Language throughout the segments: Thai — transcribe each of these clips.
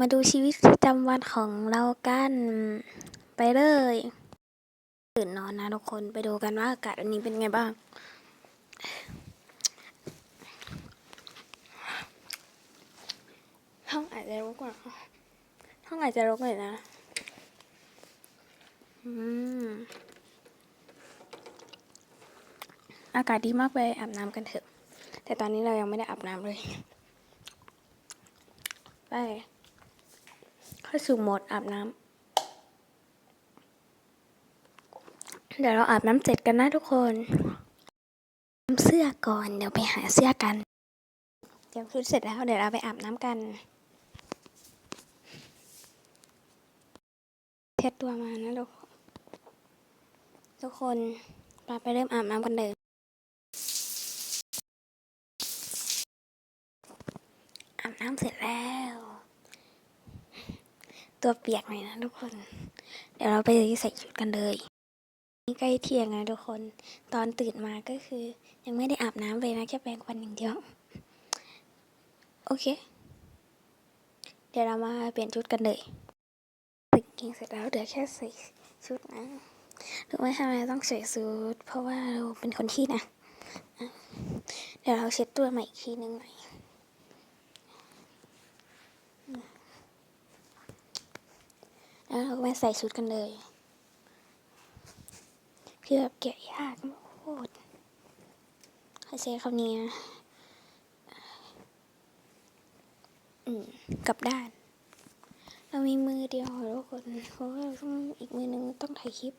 มาดูชีวิตประจำวันของเรากัน ไปเลยตื่นนอนนะทุกคนไปดูกันว่าอากาศวันนี้เป็นไงบ้าง ห้องอาจจะรกกว่า ห้องอาจจะรกหน่อยนะ อืม อากาศดีมากไปอาบน้ำกันเถอะ แต่ตอนนี้เรายังไม่ได้อาบน้ำเลย ไป เข้าสู่โหมดอาบน้ำเดี๋ยวเราอาบน้ำเสร็จกันนะทุกคนเสื้อก่อนเดี๋ยวไปหาเสื้อกัน เตรียมชุดเสร็จแล้วเดี๋ยวเราไปอาบน้ำกันเช็ดตัวมานะทุกคนทุกคนเราไปเริ่มอาบน้ำกันเลยอาบน้ำเสร็จแล้ว ตัวเปียกหน่อยนะทุกคน เดี๋ยวเราไปใส่ชุดกันเลยนี่ใกล้เที่ยงนะทุกคน ตอนตื่นมาก็คือ ยังไม่ได้อาบน้ำเลยนะแค่แปรงฟันอย่างเดียว โอเค เดี๋ยวเรามาเปลี่ยนชุดกันเลยตึกกินเสร็จแล้วเดี๋ยวแค่ใส่ชุดนะรู้ไหมทำไมต้องใส่ชุดเพราะว่าเราเป็นคนที่นะอะเดี๋ยวเราเช็ดตัวใหม่อีกทีนึงหน่อย แล้วเราก็มาใส่ชุดกันเลยคือแบบแกะยากโคตรเขาใช้คำนี้นะอืมกับด้าน เรามีมือเดียวทุกคนเพราะว่าเราต้องอีกมือนึงต้องถ่ายคลิป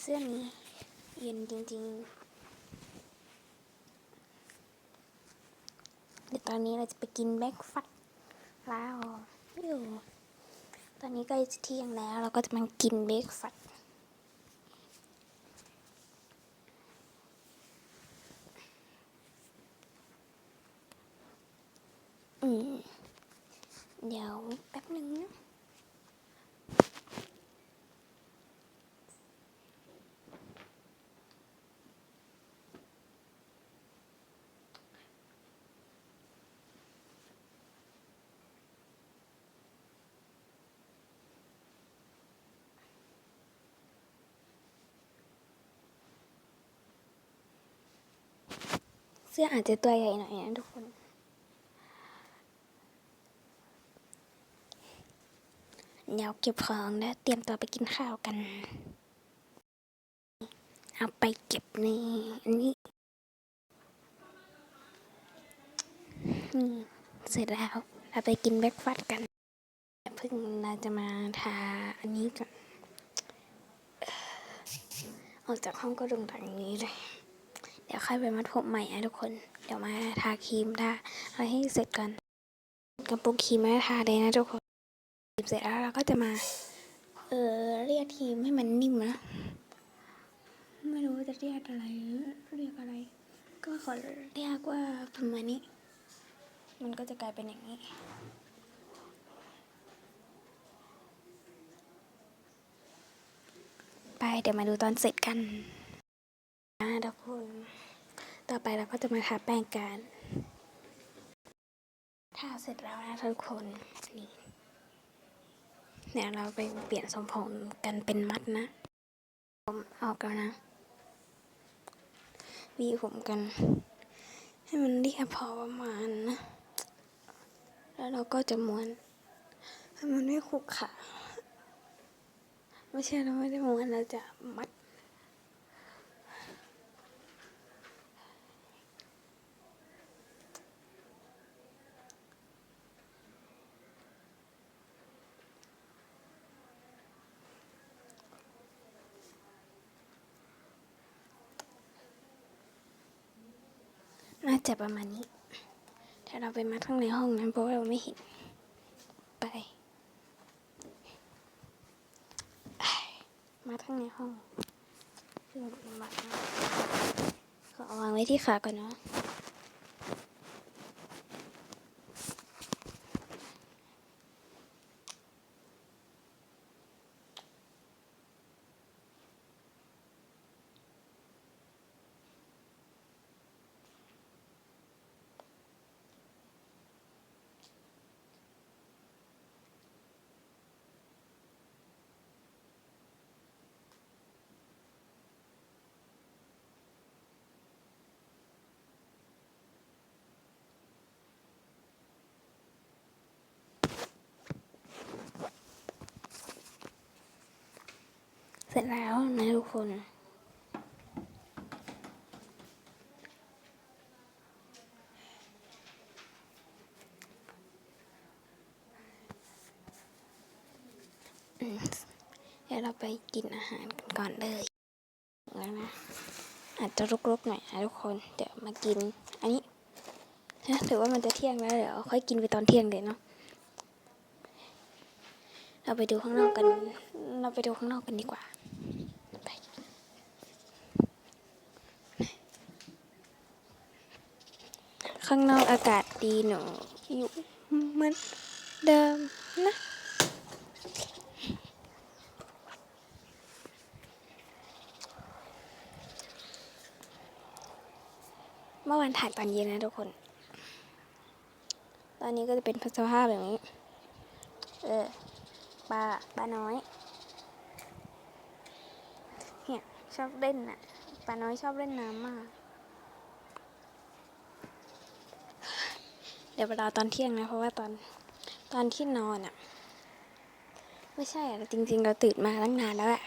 เสื้อนี้เย็นจริงๆ เดี๋ยวตอนนี้เราจะไปกินแบ็กฟัดแล้วอยู่ ตอนนี้ใกล้จะเที่ยงแล้ว เราก็จะมากินเบรกฟาสต์อืมเดี๋ยวแป๊บหนึ่งนะ สื้ออาจจะตัวใหญ่หน่อยนะทุกคน เดี๋ยวเก็บของแล้วเตรียมตัวไปกินข้าวกัน เอาไปเก็บนี่อันนี้นี่เสร็จแล้ว เราไปกินเบรกฟาสต์กันเพิ่งเราจะมาทาอันนี้ก่อนเอ่อกจากห้องก็ดงดังอย่างนี้เลย เดี๋ยวค่อยไปมัดผมใหม่นะทุกคน เดี๋ยวมาทาครีมทาอะไรให้เสร็จก่อนกระปุกครีมไม่ทาเลยนะทุกคนเสร็จแล้วเราก็จะมา เออเรียกครีมให้มันนิ่มนะ ไม่รู้จะเรียกอะไรเรียกอะไร ก็ขอเรียกว่าประมาณนี้ มันก็จะกลายเป็นอย่างนี้ไปเดี๋ยวมาดูตอนเสร็จกันนะทุกคน ต่อไปเราก็จะมาทาแป้งกันทาเสร็จแล้วนะทุกคนนี่เดี๋ยวเราไปเปลี่ยนทรงผมกันเป็นมัดนะ ผมออกแล้วนะวีผมกัน ให้มันเรียบพอประมาณนะ แล้วเราก็จะม้วนให้มันไม่ขรุขระไม่ใช่เราไม่ได้ม้วนเราจะมัด จะประมาณนี้ถ้าเราไปมัดข้างในห้องนั้นเพราะว่าเราไม่เห็น ไป มัดข้างในห้องมัดขอเอาวางไว้ที่ขาก่อนนะ เสร็จแล้วนะทุกคน เดี๋ยวเราไปกินอาหารกันก่อนเลยแล้วนะ อาจจะรุกๆหน่อยนะทุกคน เดี๋ยวมากิน อันนี้นะถือว่ามันจะเที่ยงแล้วเดี๋ยวค่อยกินไปตอนเที่ยงเลยเนาะเราไปดูข้างนอกกัน เราไปดูข้างนอกกันดีกว่า ข้างนอกอากาศดีหนูอยู่เหมือนเดิมนะเมื่อวานถ่ายตอนเย็นนะทุกคน ตอนนี้ก็จะเป็นสภาพแบบนี้ เออปลาปลาน้อย เนี่ยชอบเล่นน่ะปลาน้อยชอบเล่นน้ำมาก ดี๋ยวไปรอตอนเที่ยงนะ เพราะว่าตอนตอนที่นอนอะ ไม่ใช่อะจริง ๆ เราตื่นมาตั้งนานแล้วแหละ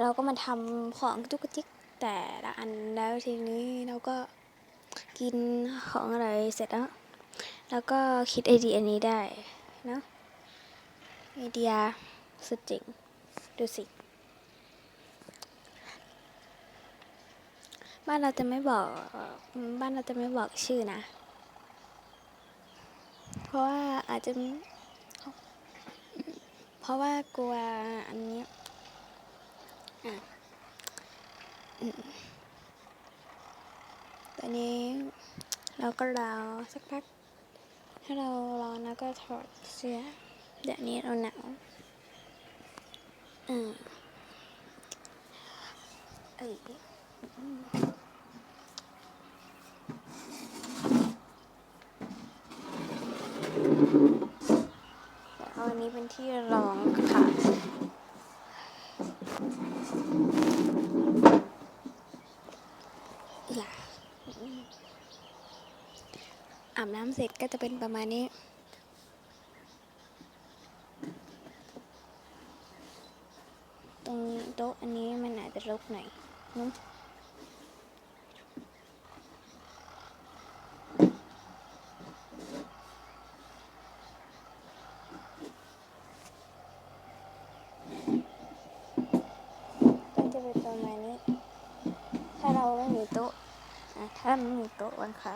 เราก็มาทำของจุกจิกแต่ละอันแล้วทีนี้เราก็กินของอะไรเสร็จแล้วแล้วก็คิดไอเดียนี้ได้นะไอเดียสุดเจ๋งดูสิ บ้านเราจะไม่บอก บ้านเราจะไม่บอกชื่อนะ เพราะว่าอาจจะ เพราะว่ากลัวอันนี้อะตอนนี้เราก็รอสักพัก ถ้าเราร้อนแล้วก็ถอดเสื้อเดี๋ยวนี้เราหนาวอืมเอ้ยอืมแล้วอั นี้เป็นที่รองค่ะอาบน้ำเสร็จก็จะเป็นประมาณนี้ ตรงโต๊ะอันนี้มันอาจจะรกหน่อยเนอะก็จะเป็นประมาณนี้ ถ้า เราไม่มีโต๊ะถ้าไม่มีโต๊ะวางขา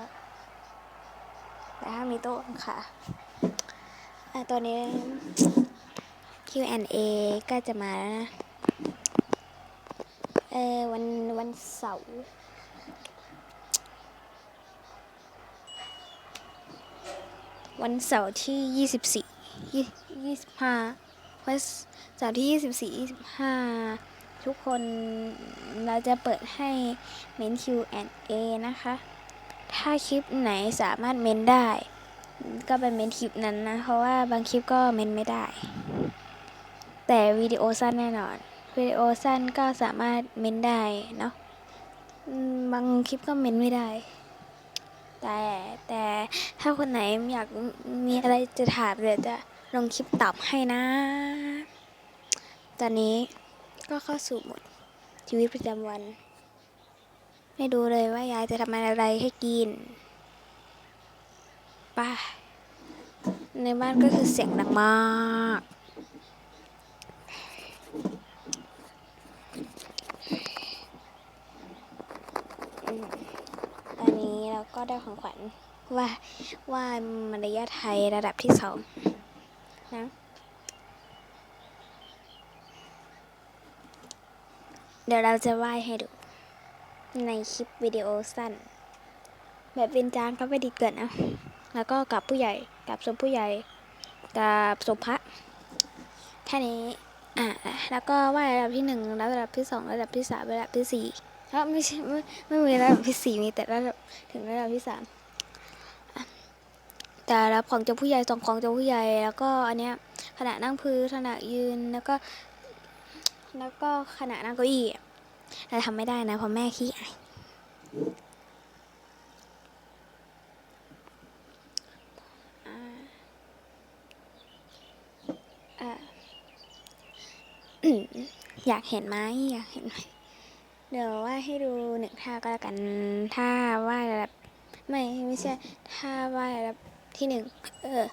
แต่ถ้ามีโต๊ะวางขาอะตัวนี้ Q&A ก็จะมาแล้วนะเออวันวันเสาร์วันเสาร์ที่ยี่สิบสี่ยี่ยี่สิบห้าวันเสาร์ที่ยี่สิบสี่ยี่สิบห้า ทุกคนเราจะเปิดให้เมน Q&A นะคะ ถ้าคลิปไหนสามารถเมนได้ ก็เป็นเมนคลิปนั้นนะ เพราะว่าบางคลิปก็เมนไม่ได้ แต่วิดีโอสั้นแน่นอน วิดีโอสั้นก็สามารถเมนได้เนาะบางคลิปก็เมนไม่ได้ แต่แต่ถ้าคนไหนอยากมีอะไรจะถามเดี๋ยวจะลงคลิปตอบให้นะ ตอนนี้ ก็เข้าสู่หมดชีวิตประจำวัน ไม่ดูเลยว่ายายจะทำอะไรให้กินป้าในบ้านก็คือเสียงดังมากอืมอันนี้เราก็ได้ของขวัญว่าว่ามารยาไทยระดับที่สองนะ เดี๋ยวเราจะไหว้ให้ดู ในคลิปวิดีโอสั้น แบบเป็นจางก็ไม่ดีเกินนะ แล้วก็กับผู้ใหญ่กับสมผู้ใหญ่กับสมพระแค่นี้อ่าแล้วก็ไหว้ระดับที่หนึ่งระดับที่สองระดับที่สามระดับที่สี่แล้วไม่ใช่ไม่ไม่มีระดับที่สี่มีแต่ระดับถึงระดับที่สามอะแต่รับของเจ้าผู้ใหญ่ส่งของเจ้าผู้ใหญ่แล้วก็อันเนี้ยขณะนั่งพื้นขณะยืนแล้วก็ แล้วก็ขณะนั่งเก้าอี้อะเราทำไม่ได้นะเพราะแม่ขี้อายอยากเห็นไหมอยากเห็นไหมเดี๋ยวว่าให้ดูหนึ่งท่าก็แล้วกันท่าว่ายระดับไม่ไม่ใช่ท่าว่ายระดับที่หนึ่งเออ